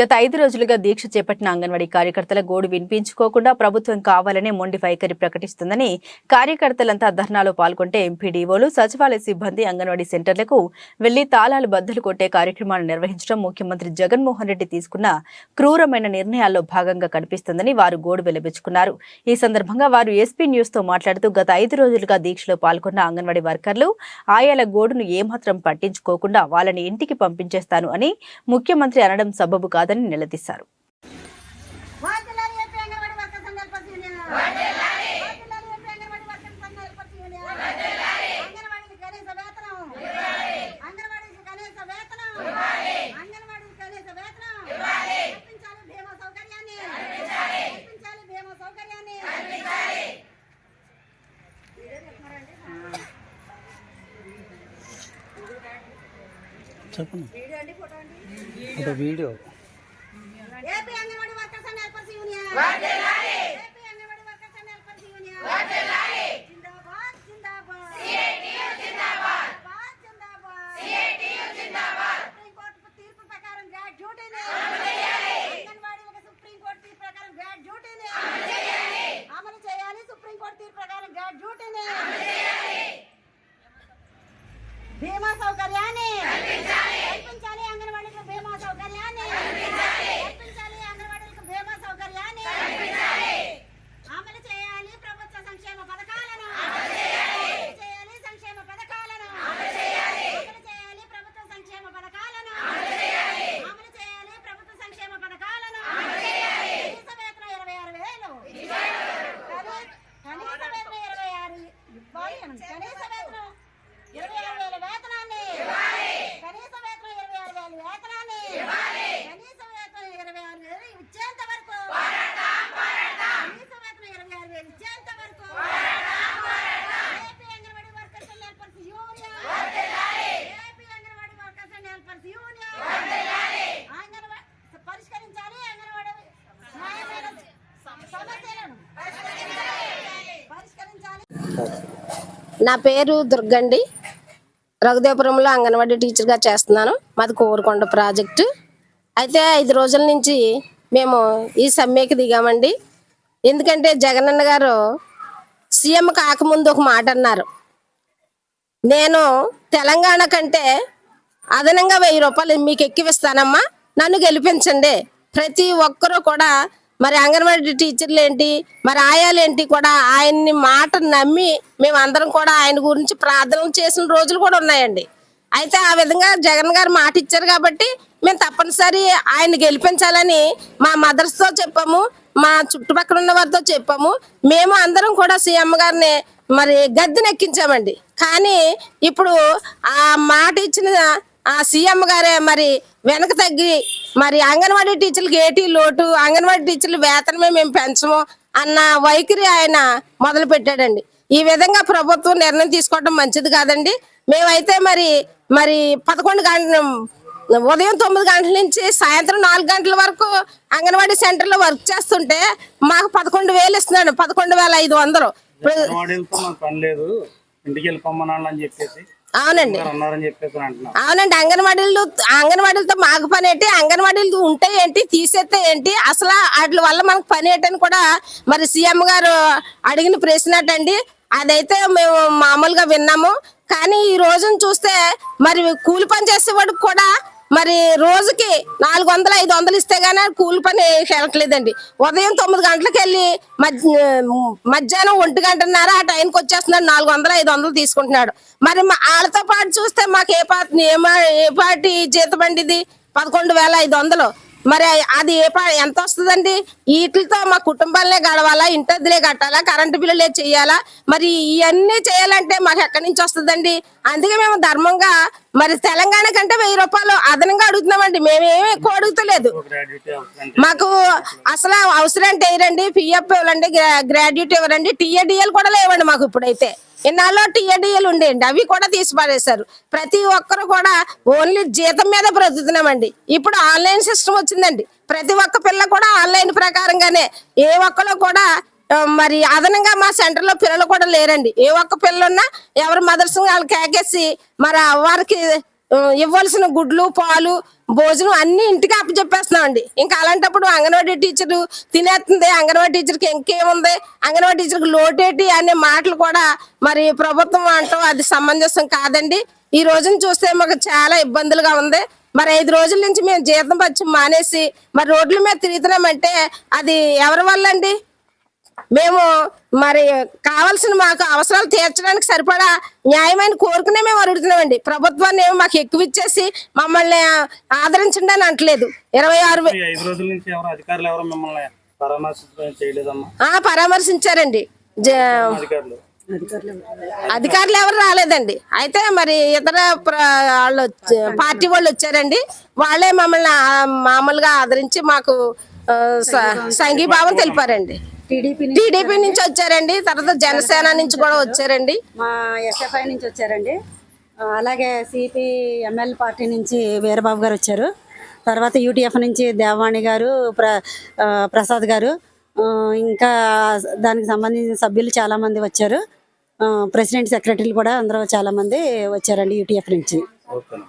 గత ఐదు రోజులుగా దీక్ష చేపట్టిన అంగన్వాడీ కార్యకర్తల గోడు వినిపించుకోకుండా ప్రభుత్వం కావాలనే మొండి వైఖరి ప్రకటిస్తుందని కార్యకర్తలంతా ధర్నాలో పాల్గొంటే ఎంపీడీఓలు సచివాలయ సిబ్బంది అంగన్వాడీ సెంటర్లకు వెళ్ళి తాళాలు బద్దలు కొట్టే కార్యక్రమాలు నిర్వహించడం ముఖ్యమంత్రి జగన్మోహన్ రెడ్డి తీసుకున్న క్రూరమైన నిర్ణయాల్లో భాగంగా కనిపిస్తుందని వారు గోడు వెలిబుచ్చుకున్నారు. ఈ సందర్భంగా వారు ఎస్పీ న్యూస్తో మాట్లాడుతూ గత ఐదు రోజులుగా దీక్షలో పాల్గొన్న అంగన్వాడీ వర్కర్లు ఆయాల గోడును ఏమాత్రం పట్టించుకోకుండా వాళ్ళని ఇంటికి పంపించేస్తాను అని ముఖ్యమంత్రి అనడం సబబు కాదని నిలదీశారు వేతనం. వేతనం. సౌకర్యాన్ని. సౌకర్యాన్ని. చెప్పండి ఒక వీడియో Vai, ఇవ్వాలి అని. కనీస వేతనం ఇరవై ఆరు వేల వేతనాన్ని కనీస వేతనం ఇరవై ఆరు వేల వేతనాన్ని కనీస వేతనం ఇరవై ఆరు వేలు ఇచ్చేంత వరకు కనీస వేతనం ఇరవై ఆరు వేలు ఇచ్చేంత వరకు AP anganwadi workers and helpers union AP anganwadi workers and helpers union anganwadi పరిష్కరించాలి అంగన్వాడీ న్యాయమైన సమస్యలను పరిష్కరించాలి నా పేరు దుర్గండి. రఘుదేవపురంలో అంగన్వాడీ టీచర్గా చేస్తున్నాను. మాది కోరుకొండ ప్రాజెక్టు. అయితే ఐదు రోజుల నుంచి మేము ఈ సమ్మెకి దిగామండి. ఎందుకంటే జగనన్న గారు సీఎం కాకముందు ఒక మాట అన్నారు. నేను తెలంగాణ కంటే అదనంగా వెయ్యి రూపాయలు మీకు ఎక్కివిస్తానమ్మా నన్ను గెలిపించండి. ప్రతి ఒక్కరూ కూడా మరి అంగన్వాడీ టీచర్లు ఏంటి మరి ఆయాలేంటి కూడా? ఆయన్ని మాట నమ్మి మేమందరం కూడా ఆయన గురించి ప్రార్థనలు చేసిన రోజులు కూడా ఉన్నాయండి. అయితే ఆ విధంగా జగన్ గారు మాట ఇచ్చారు కాబట్టి మేము తప్పనిసరి ఆయన గెలిపించాలని మా మదర్స్తో చెప్పాము మా చుట్టుపక్కల ఉన్న వారితో చెప్పాము. మేము అందరం కూడా సీఎం గారిని మరి గద్దెనెక్కించామండి. కానీ ఇప్పుడు ఆ మాట ఇచ్చిన ఆ సీఎం గారే మరి వెనక తగ్గి మరి అంగన్వాడీ టీచర్లకు ఏటీ లోటు అంగన్వాడీ టీచర్ల వేతనమే మేము పెంచము అన్న వైఖరి ఆయన మొదలు పెట్టాడండి. ఈ విధంగా ప్రభుత్వం నిర్ణయం తీసుకోవడం మంచిది కాదండి. మేమైతే మరి మరి పదకొండు గంటల ఉదయం తొమ్మిది గంటల నుంచి సాయంత్రం నాలుగు గంటల వరకు అంగన్వాడీ సెంటర్లో వర్క్ చేస్తుంటే మాకు పదకొండు వేలు ఇస్తున్నాడు. పదకొండు వేల ఐదు వందలు. ఇంటికి వెళ్ళిపోమ్మనాలి చెప్పేసి. అవునండి. అవునండి అంగన్వాడీలు అంగన్వాడీలతో మాకు పని ఏంటి? అంగన్వాడీలు ఉంటే ఏంటి? తీసేస్తే ఏంటి? అసలు వాటి వల్ల మనకు పని ఏంటని కూడా మరి సీఎం గారు అడిగిన ప్రశ్న అండి అదైతే మేము మామూలుగా విన్నాము. కానీ ఈ రోజున చూస్తే మరి కూలి పని చేసేవాడికి కూడా మరి రోజుకి నాలుగు వందలు ఐదు వందలు ఇస్తే గానీ కూలి పని వెళ్ళట్లేదండి ఉదయం తొమ్మిది గంటలకు వెళ్ళి మధ్య మధ్యాహ్నం ఒంటి గంటన్నర ఆ టైంకి వచ్చేస్తున్నాడు నాలుగు వందలు ఐదు వందలు తీసుకుంటున్నాడు. మరి మా- వాళ్ళతో పాటు చూస్తే మాకు ఏ పార్టీ ఏ మా- ఏ పార్టీ జీతం అండి ఇది పదకొండు వేల ఐదు వందలు మరి అది ఏ పా ఎంత వస్తుందండి? వీటితో మా కుటుంబాలనే గడవాలా? ఇంటద్దులే కట్టాలా? కరెంటు బిల్లులే చేయాలా? మరి ఇవన్నీ చేయాలంటే మాకు ఎక్కడి నుంచి వస్తుందండి? అందుకే మేము ధర్మంగా మరి తెలంగాణ కంటే వెయ్యి రూపాయలు అదనంగా అడుగుతున్నామండి. మేమేమి ఎక్కువ అడుగుతలేదు. మాకు అసలు అవసరం అంటే ఇవ్వరండి పిఎఫ్ ఇవ్వాలండి గ్రాడ్యుయేట్ ఇవ్వరండి టీఏడిఎల్ కూడా లేవండి మాకు ఇప్పుడైతే. ఇన్నాళ్ళు టీఏడిఎల్ ఉండేయండి. అవి కూడా తీసి పడేశారు ప్రతి ఒక్కరు కూడా ఓన్లీ జీతం మీద బ్రతుకుతున్నామండి. ఇప్పుడు ఆన్లైన్ సిస్టమ్ వచ్చిందండి. ప్రతి ఒక్క పిల్ల కూడా ఆన్లైన్ ప్రకారంగానే. ఏ ఒక్కరు కూడా మరి అదనంగా మా సెంటర్లో పిల్లలు కూడా లేరండి. ఏ ఒక్క పిల్లన్నా ఎవరి మదర్స్ వాళ్ళు కేకేసి మరి వారికి ఇవ్వాల్సిన గుడ్లు పాలు భోజనం అన్ని ఇంటికి అప్పచెప్పేస్తున్నామండి. ఇంకా అలాంటప్పుడు అంగన్వాడీ టీచర్ తినేస్తుంది అంగన్వాడీ టీచర్కి ఇంకేముంది? అంగన్వాడీ టీచర్కి లోటేటి అనే మాటలు కూడా మరి ప్రభుత్వం అంటాం అది సమంజసం కాదండి. ఈ రోజున చూస్తే మాకు చాలా ఇబ్బందులుగా ఉంది. మరి ఐదు రోజుల నుంచి మేము జీతం పచ్చి మానేసి మరి రోడ్ల మీద తిరుగుతున్నామంటే అది ఎవరి వల్ల అండి మేము మరి కావాల్సిన మాకు అవసరాలు తీర్చడానికి సరిపడా న్యాయమైన కోరికనే మేము అడుగుతున్నామండి. ప్రభుత్వాన్ని ఏమో మాకు ఎక్కువ ఇచ్చేసి మమ్మల్ని ఆదరించండి అని అంటలేదు. ఇరవై ఆరు ఆ, పరామర్శించారండి. అధికారులు. ఎవరు రాలేదండి. అయితే మరి ఇతర వాళ్ళు పార్టీ వాళ్ళు వచ్చారండి. వాళ్ళే మమ్మల్ని మామూలుగా ఆదరించి మాకు సంఘీభావం తెలిపారండి. టీడీపీ టీడీపీ నుంచి వచ్చారండి. తర్వాత జనసేన నుంచి కూడా వచ్చారండి. మా ఎస్ఎఫ్ఐ నుంచి వచ్చారండి. అలాగే సిపి ఎంఎల్ పార్టీ నుంచి వీరబాబు గారు వచ్చారు. తర్వాత యూటీఎఫ్ నుంచి దేవవాణి గారు ప్ర ప్రసాద్ గారు. ఇంకా దానికి సంబంధించిన సభ్యులు చాలా మంది వచ్చారు ప్రెసిడెంట్ సెక్రటరీలు కూడా అందరూ చాలా మంది వచ్చారండి యూటీఎఫ్ నుంచి. ఓకే